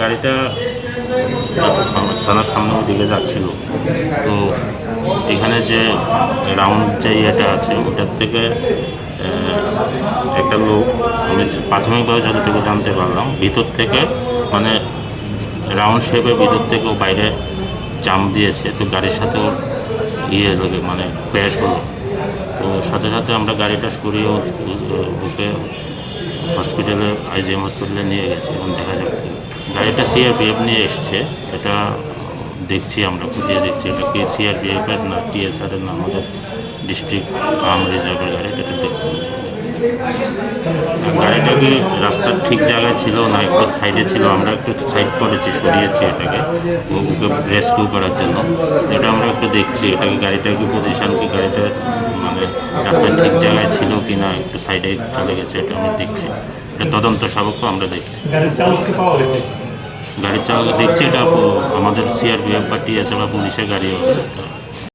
গাড়িটা থানার সামনের দিকে যাচ্ছিল তো এখানে যে রাউন্ড যে ইয়েটা আছে, ওটার থেকে একটা লোক, আমি প্রাথমিকভাবে যতটুকু জানতে পারলাম, ভিতর থেকে মানে রাউন্ড শেপের ভিতর থেকে বাইরে জাম্প দিয়েছে, তো গাড়ির সাথে ওর ইয়ে লাগে মানে ক্র্যাশ হলো তো সাথে সাথে আমরা গাড়িটা সরিয়ে ওকে হসপিটালে আইজিএম হসপিটালে নিয়ে গেছি এবং দেখা যাক। গাড়িটা সিআরপিএফ নিয়ে এসছে। এটা দেখছি আমরা খুঁজিয়ে দেখছি এটা কি সিআরপিএফের না টিএসআরের না আমাদের ডিস্ট্রিক্ট আর্ম রিজার্ভের গাড়ি, এটা দেখতে গাড়িটা কি রাস্তার ঠিক জায়গায় ছিল না একটু সাইডে ছিল? আমরা একটু সাইড করেছি, সরিয়েছি এটাকে ওকে রেস্কিউ করার জন্য। এটা আমরা একটু দেখছি এটা কি গাড়িটার কি পজিশন কি গাড়িটা মানে ছিল কি না একটু সাইডে চলে গেছে এটা আমি দেখছি। এটা তদন্ত সাপেক্ষ আমরা দেখছি। গাড়ির চালক দেখছি এটা আমাদের সিআরপিএফ বা টিএসএফ বা পুলিশের গাড়ি